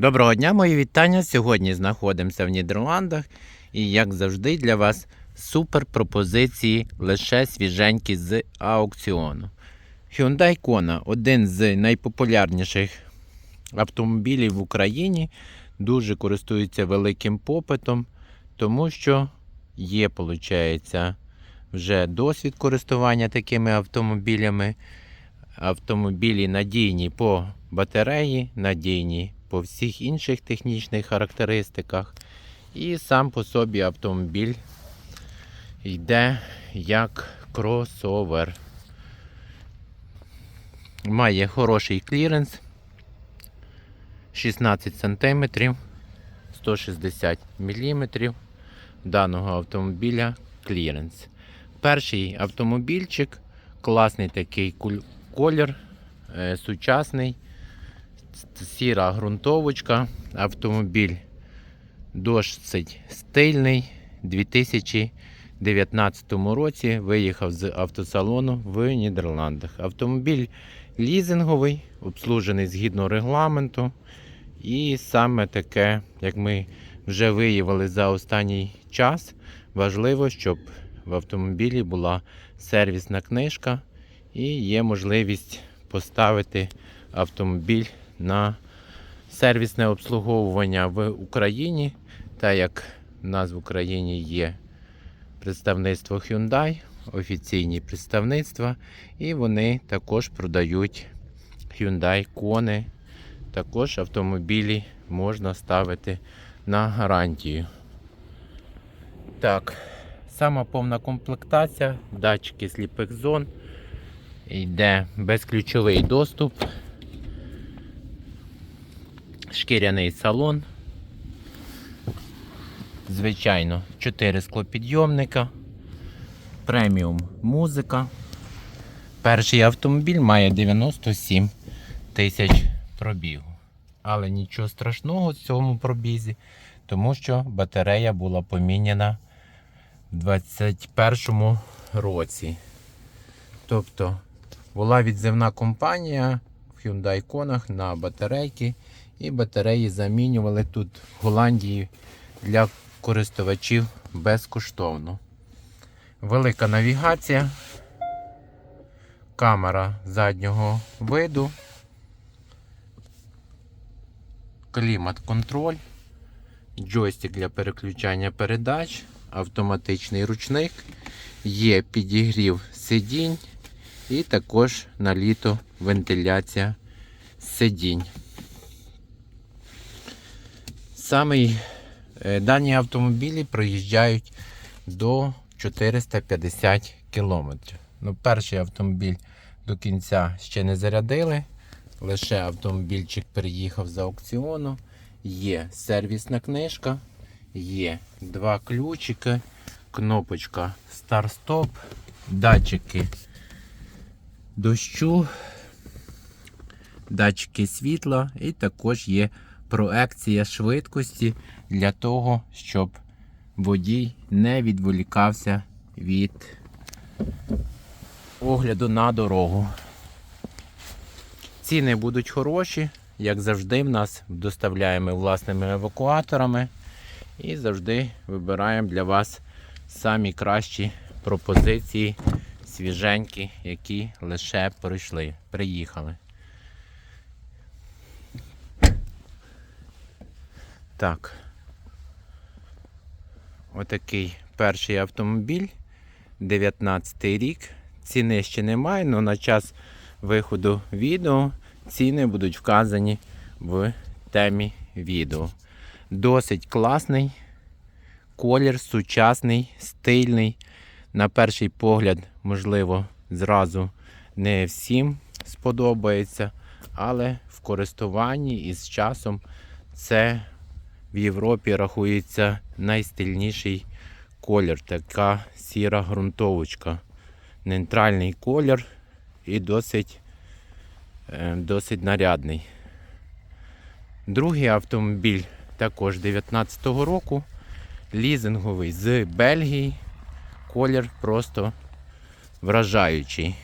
Доброго дня, мої вітання. Сьогодні знаходимося в Нідерландах і, як завжди, для вас супер пропозиції лише свіженькі з аукціону. Hyundai Kona один з найпопулярніших автомобілів в Україні, дуже користується великим попитом, тому що є, виходить, вже досвід користування такими автомобілями. Автомобілі надійні по батареї, надійні по всіх інших технічних характеристиках. І сам по собі автомобіль йде як кросовер. Має хороший кліренс 16 см, 160 мм даного автомобіля кліренс. Перший автомобільчик, класний такий колір, е, сучасний, сіра ґрунтовочка, автомобіль досить стильний. 2019 році виїхав з автосалону в Нідерландах. Автомобіль лізинговий, обслужений згідно регламенту. І саме таке, як ми вже виявили за останній час, важливо, щоб в автомобілі була сервісна книжка і є можливість поставити автомобіль на сервісне обслуговування в Україні, так як в нас в Україні є представництво Hyundai, офіційні представництва, і вони також продають Hyundai Kona. Також автомобілі можна ставити на гарантію. Так, сама повна комплектація, датчики сліпих зон. Йде безключовий доступ, шкіряний салон. Звичайно, 4 склопідйомника, преміум музика. Перший автомобіль має 97 тисяч пробігу. Але нічого страшного в цьому пробізі, тому що батарея була поміняна в 2021 році. Тобто була відзивна компанія в Hyundai Kona на батарейки, і батареї замінювали тут в Голландії для користувачів безкоштовно. Велика навігація, камера заднього виду, клімат-контроль, джойстик для переключання передач, автоматичний ручник, є підігрів сидінь. І також на літо вентиляція сидінь. Самий Е, Дані автомобілі проїжджають до 450 км. Ну, перший автомобіль до кінця ще не зарядили. Лише автомобільчик переїхав з аукціону. Є сервісна книжка, є два ключики, кнопочка старт-стоп, датчики дощу, датчики світла і також є проекція швидкості для того, щоб водій не відволікався від огляду на дорогу. Ціни будуть хороші, як завжди, в нас доставляємо власними евакуаторами і завжди вибираємо для вас самі кращі пропозиції, свіженькі, які лише прийшли, приїхали. Так. Отакий перший автомобіль. 19 рік. Ціни ще немає, але на час виходу відео ціни будуть вказані в темі відео. Досить класний колір, сучасний, стильний. На перший погляд, можливо, зразу не всім сподобається, але в користуванні і з часом це в Європі рахується найстильніший колір. Така сіра ґрунтовочка. Нейтральний колір і досить, е, досить нарядний. Другий автомобіль також 19-го року. Лізинговий з Бельгії. Колір просто вражаючий.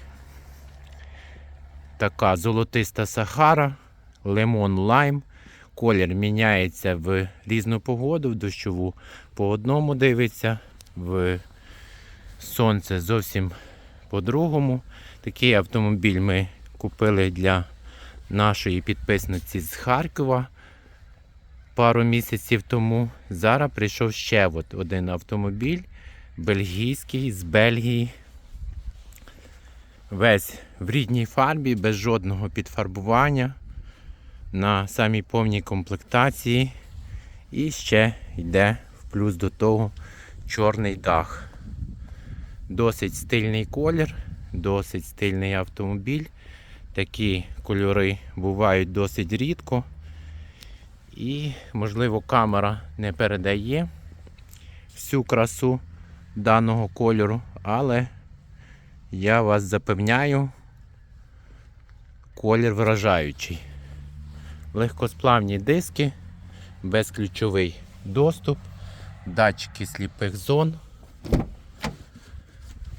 Така золотиста Сахара, лимон лайм. Колір міняється в різну погоду, в дощову по одному дивиться, в сонце зовсім по-другому. Такий автомобіль ми купили для нашої підписниці з Харкова пару місяців тому. Зараз прийшов ще от один автомобіль бельгійський з Бельгії. Весь в рідній фарбі, без жодного підфарбування, на самій повній комплектації. І ще йде в плюс до того чорний дах. Досить стильний колір, досить стильний автомобіль. Такі кольори бувають досить рідко. І, можливо, камера не передає всю красу даного кольору, але я вас запевняю, колір вражаючий. Легкосплавні диски, безключовий доступ, датчики сліпих зон.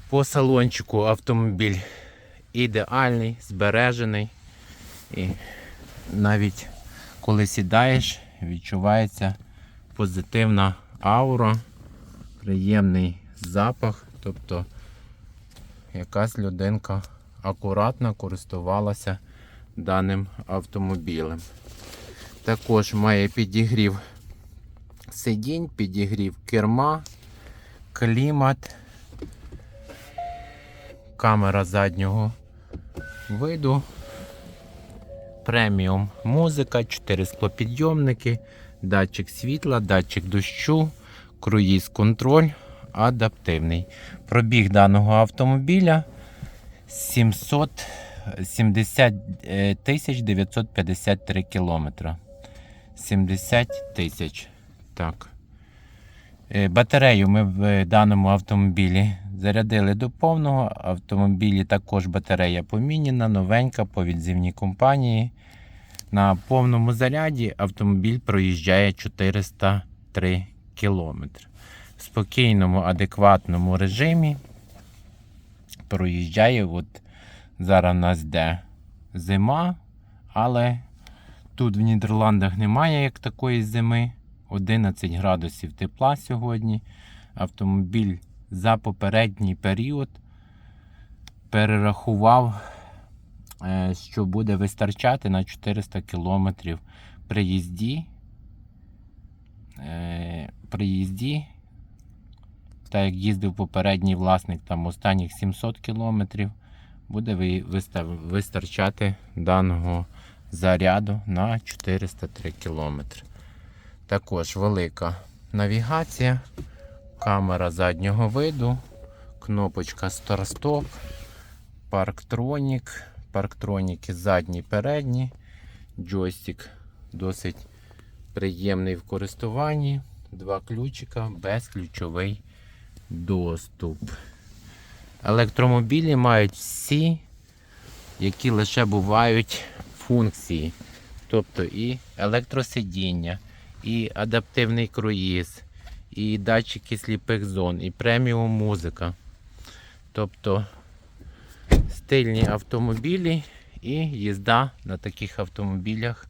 По салончику автомобіль ідеальний, збережений. І навіть коли сідаєш, відчувається позитивна аура, приємний запах. Тобто якась людинка акуратно користувалася даним автомобілем. Також має підігрів сидінь, підігрів керма, клімат, камера заднього виду, преміум музика, 4 склопідйомники, датчик світла, датчик дощу, круїз контроль, адаптивний. Пробіг даного автомобіля 770 е, тисяч 953 кілометра. 70 тисяч. Так. Е, Батарею ми в даному автомобілі зарядили до повного. Автомобілі також батарея поміняна, новенька по відзивній компанії. На повному заряді автомобіль проїжджає 403 кілометри. В спокійному, адекватному режимі проїжджає. От зараз у нас йде зима, але тут в Нідерландах немає як такої зими. 11 градусів тепла сьогодні. Автомобіль за попередній період перерахував, е, що буде вистачати на 400 км при їзді. Е, При їзді, так як їздив попередній власник там останніх 700 км, буде вистачати даного заряду на 403 км. Також велика навігація, камера заднього виду, кнопочка старт-стоп, парктронік, парктроніки задні, передні, джойстик досить приємний в користуванні, два ключика, безключовий доступ. Електромобілі мають всі, які лише бувають функції. Тобто і електросидіння, і адаптивний круїз, і датчики сліпих зон, і преміум музика. Тобто стильні автомобілі і їзда на таких автомобілях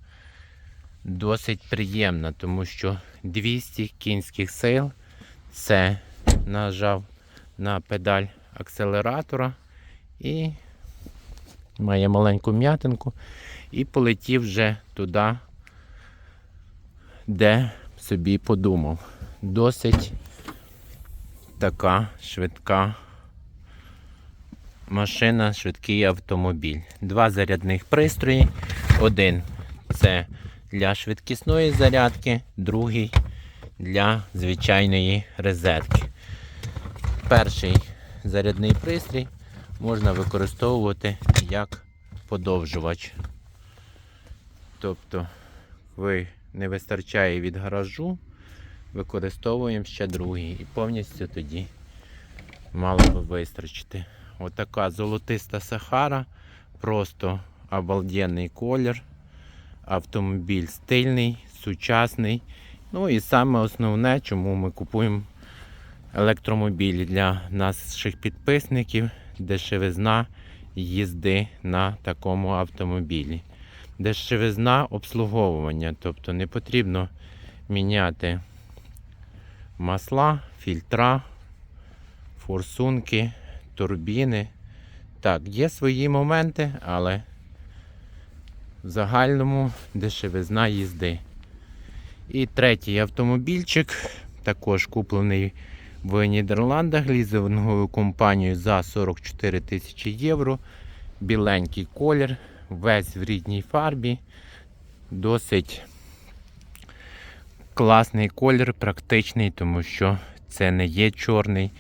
досить приємна, тому що 200 кінських сил це нажав на педаль акселератора і має маленьку м'ятинку і полетів вже туди, де собі подумав. Досить така швидка машина, швидкий автомобіль. Два зарядних пристрої. Один це для швидкісної зарядки, другий для звичайної розетки. Перший зарядний пристрій можна використовувати як подовжувач. Тобто ви не вистачає від гаражу, використовуємо ще другий і повністю тоді мало би вистачити. Отака золотиста Сахара, просто обалденний колір. Автомобіль стильний, сучасний. Ну і саме основне, чому ми купуємо електромобілі для наших підписників, дешевизна їзди на такому автомобілі. Дешевизна обслуговування. Тобто не потрібно міняти масла, фільтра, форсунки, турбіни. Так, є свої моменти, але в загальному дешевизна їзди. І третій автомобільчик, також куплений в Нідерландах лізинговою компанією за 44 тисячі євро. Біленький колір, весь в рідній фарбі. Досить класний колір, практичний, тому що це не є чорний,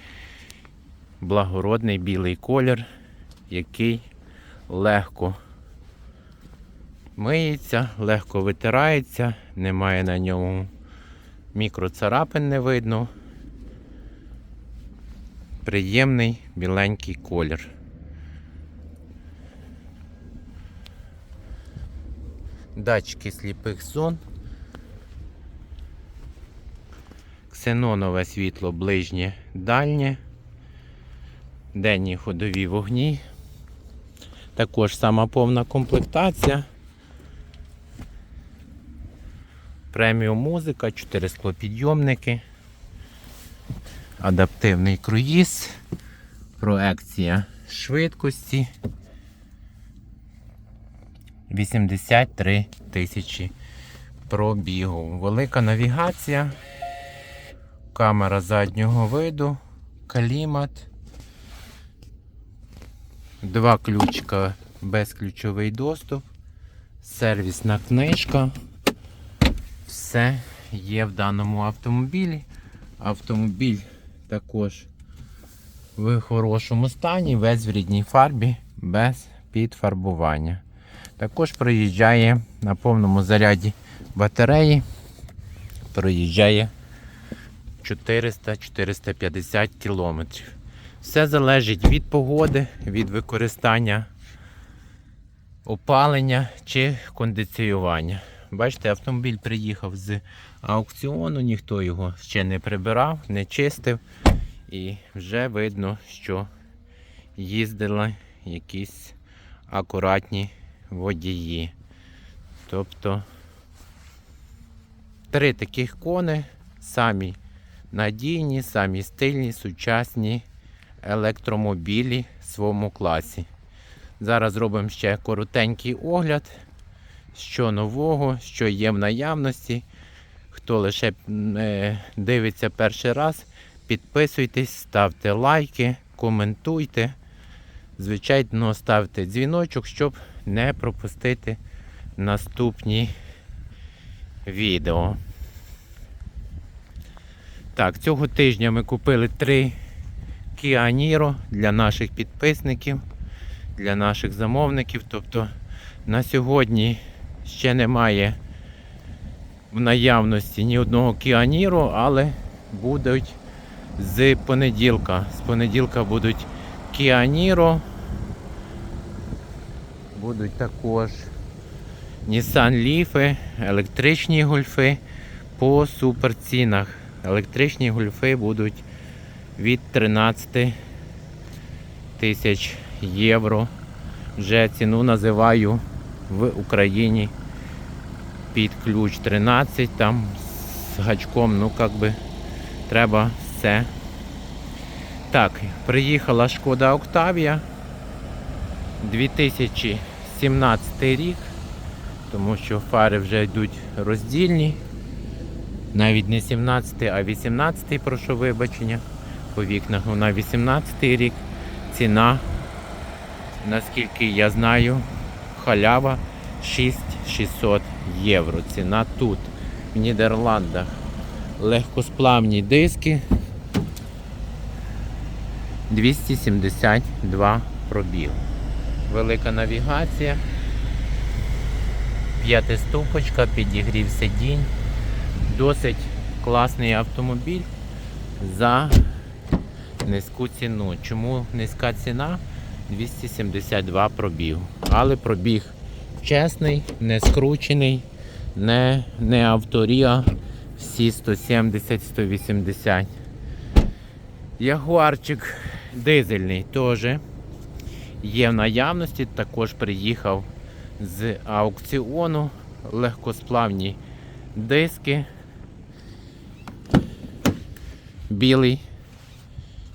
благородний білий колір, який легко миється, легко витирається, немає на ньому мікроцарапин не видно. Приємний біленький колір. Датчики сліпих зон. Ксенонове світло ближнє дальнє. Денні ходові вогні. Також сама повна комплектація. Преміум музика, 4 склопідйомники, адаптивний круїз, проекція швидкості. 83 тисячі пробігу. Велика навігація, камера заднього виду, клімат, два ключка, безключовий доступ, сервісна книжка. Все є в даному автомобілі. Автомобіль також в хорошому стані, весь в рідній фарбі, без підфарбування. Також проїжджає на повному заряді батареї, проїжджає 400-450 кілометрів. Все залежить від погоди, від використання опалення чи кондиціювання. Бачите, автомобіль приїхав з аукціону, ніхто його ще не прибирав, не чистив. І вже видно, що їздили якісь акуратні водії. Тобто три таких кони, самі надійні, самі стильні, сучасні електромобілі в своєму класі. Зараз зробимо ще коротенький огляд, що нового, що є в наявності. Хто лише е, дивиться перший раз, підписуйтесь, ставте лайки, коментуйте. Звичайно, ставте дзвіночок, щоб не пропустити наступні відео. Так, цього тижня ми купили три Kia Niro для наших підписників, для наших замовників. Тобто на сьогодні ще немає в наявності ні одного Kia Niro, але будуть з понеділка. З понеділка будуть Kia Niro. Будуть також Nissan Leaf, електричні гольфи по суперцінах. Електричні гольфи будуть від 13 тисяч євро. Вже ціну називаю в Україні під ключ 13, там з гачком, ну як би треба все. Так, приїхала шкода Октавія 2017 рік, тому що фари вже йдуть роздільні. Навіть не 17, а 18, прошу вибачення. По вікнах вона 18 рік. Ціна, наскільки я знаю, халява 6600 євро. Ціна тут, в Нідерландах. Легкосплавні диски. 272 пробіг. Велика навігація. П'ятиступочка, підігрів сидінь. Досить класний автомобіль за низьку ціну. Чому низька ціна? 272 пробіг. Але пробіг чесний, не скручений, не, не авторія, всі 170-180. Ягуарчик дизельний теж є в наявності, також приїхав з аукціону, легкосплавні диски, білий,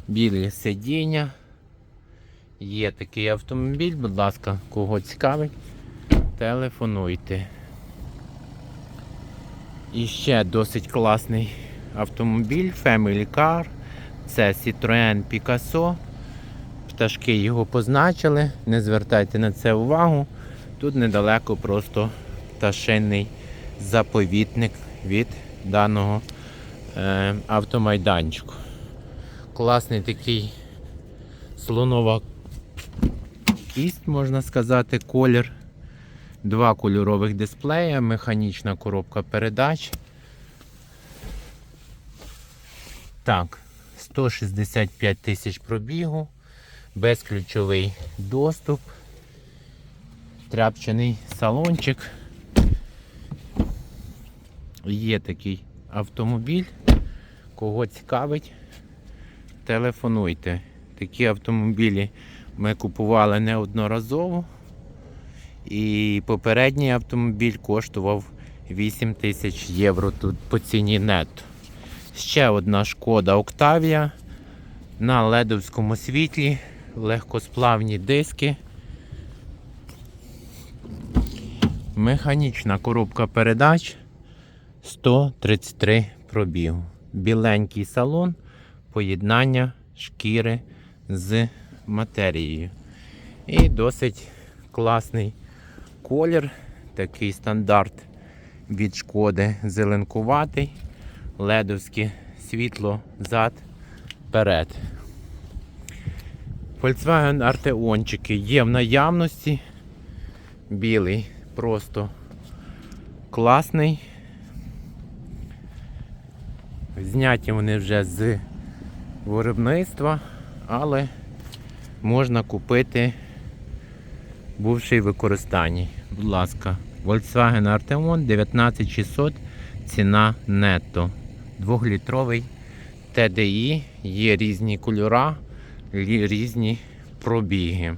білі сидіння. Є такий автомобіль, будь ласка, кого цікавить, телефонуйте. І ще досить класний автомобіль Family Car. Це Citroën Picasso. Пташки його позначили, не звертайте на це увагу. Тут недалеко просто пташиний заповітник від даного е, автомайданчику. Класний такий слонова кість, можна сказати, колір. Два кольорових дисплея, механічна коробка передач. Так, 165 тисяч пробігу, безключовий доступ, тряпчаний салончик. Є такий автомобіль. Кого цікавить, телефонуйте. Такі автомобілі ми купували неодноразово. І попередній автомобіль коштував 8 тисяч євро тут по ціні нетто. Ще одна шкода Октавія на ледовському світлі, легкосплавні диски. Механічна коробка передач 133 пробігу. Біленький салон, поєднання шкіри з матерією. І досить класний колір, такий стандарт від шкоди зеленкуватий, ледовське світло зад, перед. Volkswagen Arteonчики є в наявності. Білий, просто класний. Зняті вони вже з виробництва, але можна купити бувший в використанні. Будь ласка, Volkswagen Arteon 19600 ціна нетто. Двохлітровий TDI, є різні кольора, лі- різні пробіги.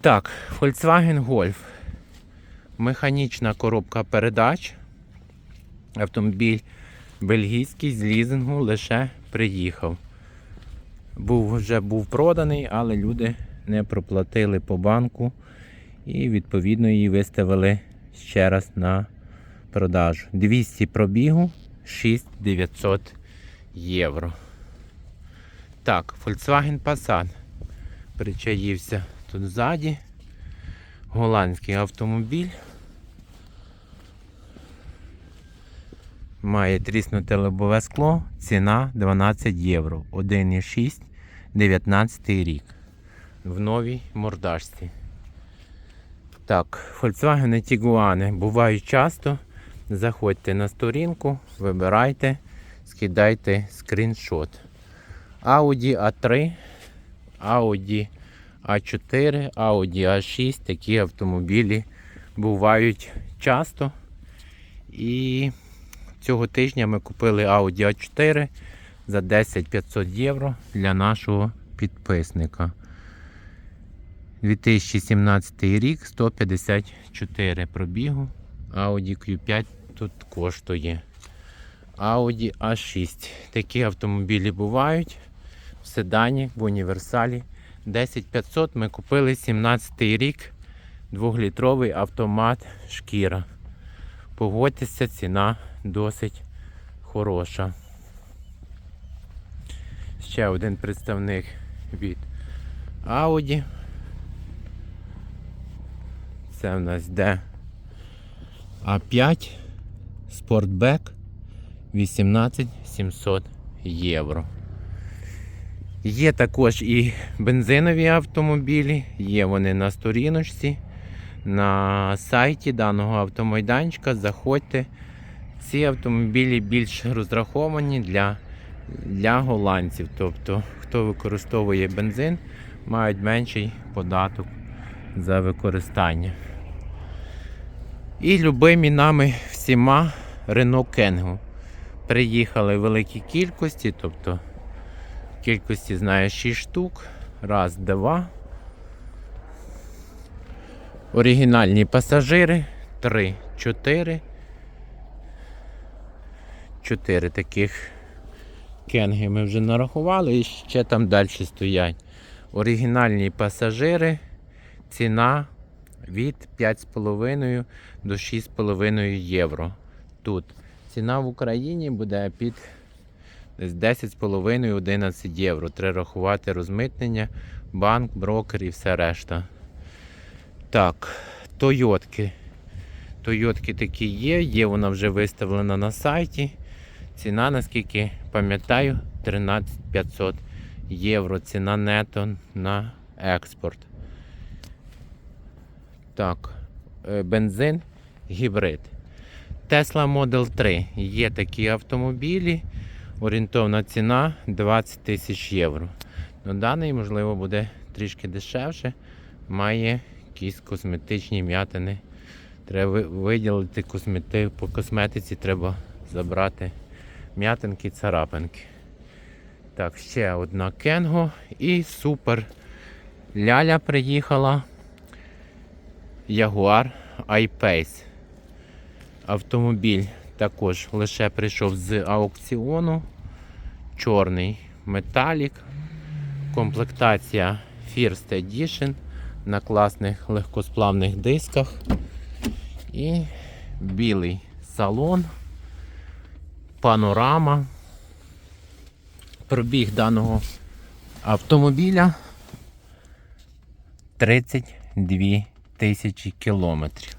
Так, Volkswagen Golf. Механічна коробка передач. Автомобіль бельгійський з лізингу лише приїхав. Був, вже був проданий, але люди не проплатили по банку і відповідно її виставили ще раз на продажу. 200 пробігу, 6900 євро. Так, Volkswagen Passat причаївся тут ззаді. Голландський автомобіль. Має тріснуте лобове скло, ціна 12 євро. 1,6, 19 рік. В новій мордашці. Так, Volkswagen Tiguan бувають часто. Заходьте на сторінку, вибирайте, скидайте скріншот. Audi A3, Audi A4, Audi A6 такі автомобілі бувають часто. І цього тижня ми купили Audi A4 за 10 500 євро для нашого підписника. 2017 рік 154 пробігу. Audi Q5 тут коштує. Audi A6. Такі автомобілі бувають в седані, в універсалі. 10500 ми купили 17 рік. Двохлітровий автомат шкіра. Погодьтеся, ціна досить хороша. Ще один представник від Audi. Це в нас йде А5 Sportback 18 700 євро. Є також і бензинові автомобілі, є вони на сторіночці, на сайті даного автомайданчика. Заходьте. Ці автомобілі більш розраховані для, для голландців. Тобто, хто використовує бензин, мають менший податок за використання. І любимі нами всіма Renault Kangoo. Приїхали в великій кількості, тобто в кількості знаю 6 штук. Раз, два. Оригінальні пасажири 3, 4. 4 таких кенги ми вже нарахували і ще там далі стоять. Оригінальні пасажири. Ціна від 5,5 до 6,5 євро. Тут ціна в Україні буде під десь 10,5-11 євро. Треба рахувати розмитнення, банк, брокер і все решта. Так, Тойотки. Тойотки такі є, є вона вже виставлена на сайті. Ціна, наскільки пам'ятаю, 13 500 євро. Ціна нето на експорт. Так, е, бензин, гібрид. Tesla Model 3. Є такі автомобілі. Орієнтовна ціна 20 тисяч євро. Ну, даний, можливо, буде трішки дешевше. Має якісь косметичні м'ятини. Треба виділити космети... по косметиці, треба забрати м'ятинки, царапинки. Так, ще одна Кенго і супер. Ляля приїхала. Jaguar I-Pace. Автомобіль також лише прийшов з аукціону. Чорний металік. Комплектація First Edition на класних легкосплавних дисках. І білий салон, панорама. Пробіг даного автомобіля 32 тисячі кілометрів.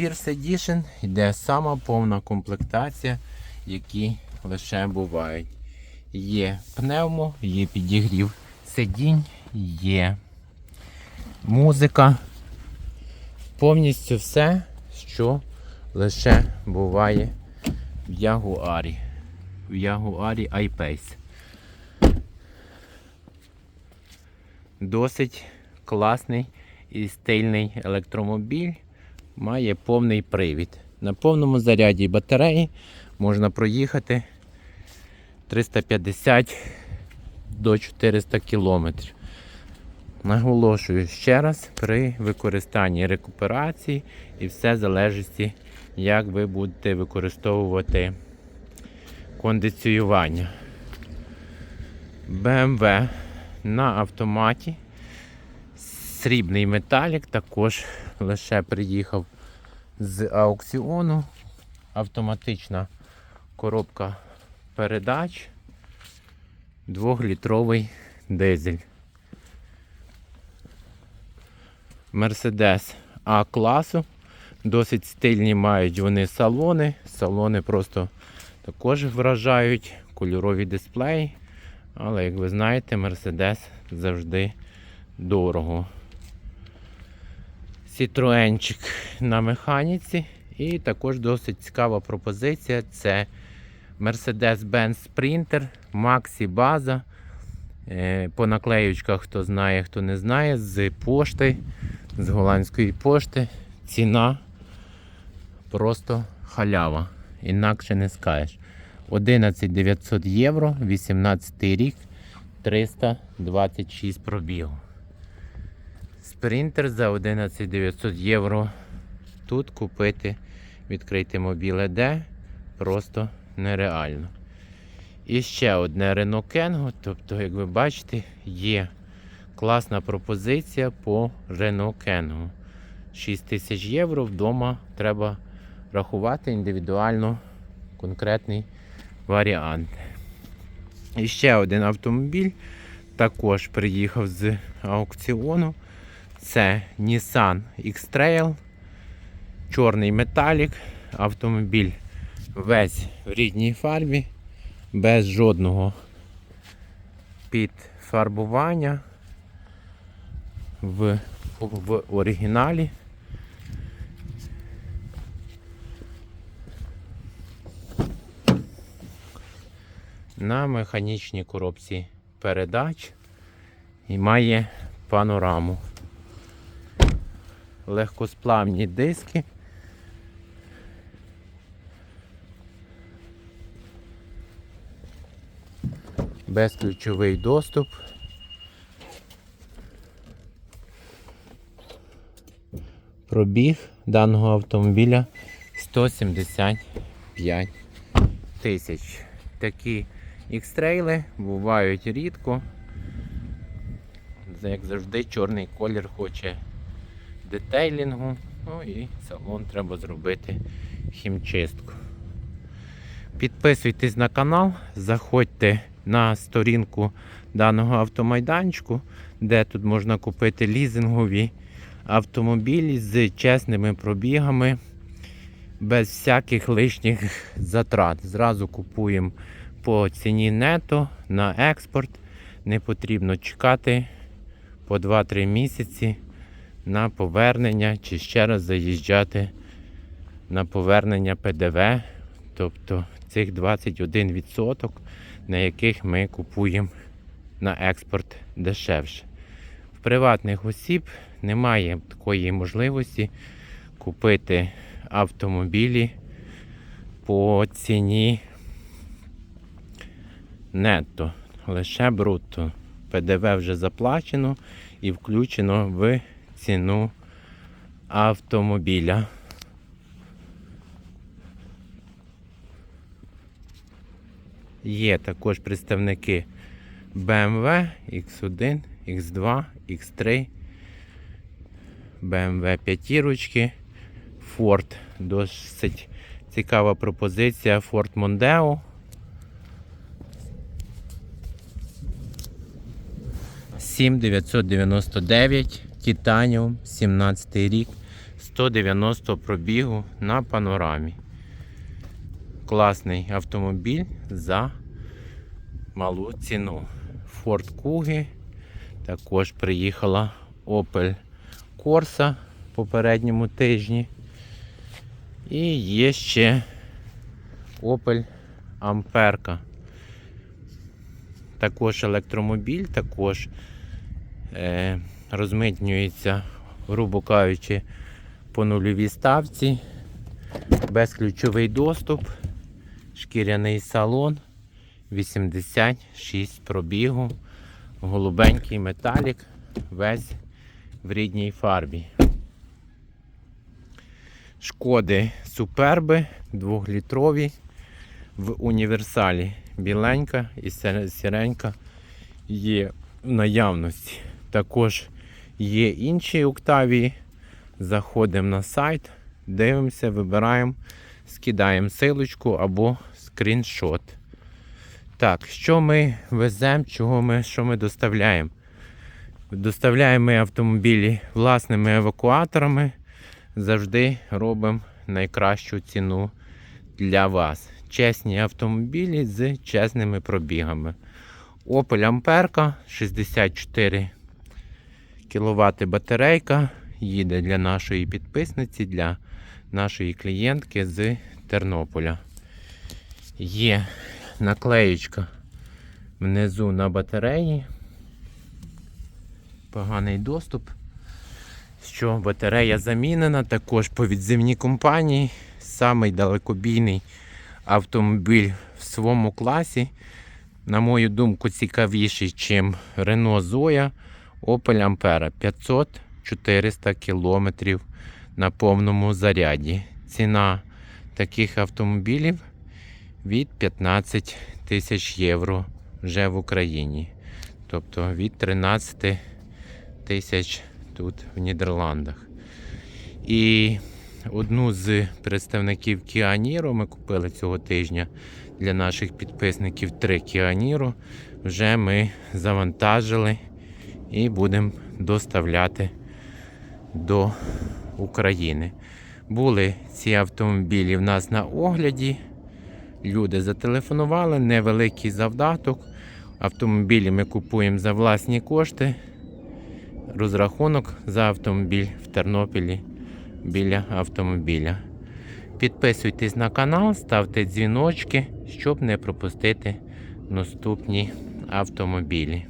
First Edition йде сама повна комплектація, які лише бувають. Є пневмо, є підігрів сидінь, є музика. Повністю все, що лише буває в Ягуарі. В Ягуарі I-Pace. Досить класний і стильний електромобіль. Має повний привід. На повному заряді батареї можна проїхати 350 до 400 кілометрів. Наголошую ще раз, при використанні рекуперації і все залежить, як ви будете використовувати кондиціювання. BMW на автоматі. Срібний металік також лише приїхав з аукціону. Автоматична коробка передач. Двохлітровий дизель. Мерседес А класу. Досить стильні мають вони салони. Салони просто також вражають кольорові дисплеї. Але, як ви знаєте, Мерседес завжди дорого. Сітроенчик на механіці. І також досить цікава пропозиція. Це Mercedes-Benz Sprinter, Maxi база. Е, По наклеючках, хто знає, хто не знає, з пошти, з голландської пошти. Ціна просто халява. Інакше не скажеш. 11 900 євро, 18 рік, 326 пробігу. Спринтер за 11 900 євро. Тут купити, відкрити мобіле Д просто нереально. І ще одне Renault Kengo. Тобто, як ви бачите, є класна пропозиція по Renault Kengo. 6 тисяч євро вдома треба рахувати індивідуально конкретний варіант. І ще один автомобіль також приїхав з аукціону. Це Nissan X-Trail, чорний металік, автомобіль весь в рідній фарбі, без жодного підфарбування в, в оригіналі. На механічній коробці передач і має панораму. Легкосплавні диски. Безключовий доступ. Пробіг даного автомобіля 175 тисяч. Такі ікстрейли бувають рідко. Як завжди, чорний колір хоче детейлінгу. Ну і салон треба зробити хімчистку. Підписуйтесь на канал, заходьте на сторінку даного автомайданчику, де тут можна купити лізингові автомобілі з чесними пробігами, без всяких лишніх затрат. Зразу купуємо по ціні нето на експорт. Не потрібно чекати по 2-3 місяці на повернення чи ще раз заїжджати на повернення ПДВ, тобто цих 21%, на яких ми купуємо на експорт дешевше. В приватних осіб немає такої можливості купити автомобілі по ціні нетто, лише брутто. ПДВ вже заплачено і включено в ціну автомобіля. Є також представники BMW X1, X2, X3, BMW 5, Ford. Досить цікава пропозиція Ford Mondeo. Сім 999 Titanium, 17 рік, 190 пробігу на панорамі. Класний автомобіль за малу ціну. Ford Kuga. Також приїхала Opel Corsa попередньому тижні. І є ще Opel Amperka. Також електромобіль, також е, розмитнюється, грубо кажучи, по нульовій ставці, безключовий доступ, шкіряний салон, 86 пробігу, голубенький металік, весь в рідній фарбі. Шкоди суперби 2-літрові в універсалі. Біленька і сіренька є в наявності. Також є інші Октавії. Заходимо на сайт, дивимося, вибираємо, скидаємо силочку або скріншот. Так, що ми веземо, чого ми, що ми доставляємо? Доставляємо ми автомобілі власними евакуаторами. Завжди робимо найкращу ціну для вас. Чесні автомобілі з чесними пробігами. Opel Amperka 64 кВт батарейка. Їде для нашої підписниці, для нашої клієнтки з Тернополя. Є наклеєчка внизу на батареї. Поганий доступ. Що батарея замінена, також по відзивній компанії. Самий далекобійний автомобіль в своєму класі. На мою думку, цікавіший, ніж Renault Zoe Opel Ampera 500-400 км на повному заряді. Ціна таких автомобілів від 15 тисяч євро вже в Україні. Тобто від 13 тисяч тут в Нідерландах. І одну з представників Niro ми купили цього тижня для наших підписників 3 Kia Niro. Вже ми завантажили і будемо доставляти до України. Були ці автомобілі в нас на огляді. Люди зателефонували, невеликий завдаток. Автомобілі ми купуємо за власні кошти. Розрахунок за автомобіль в Тернопілі біля автомобіля. Підписуйтесь на канал, ставте дзвіночки, щоб не пропустити наступні автомобілі.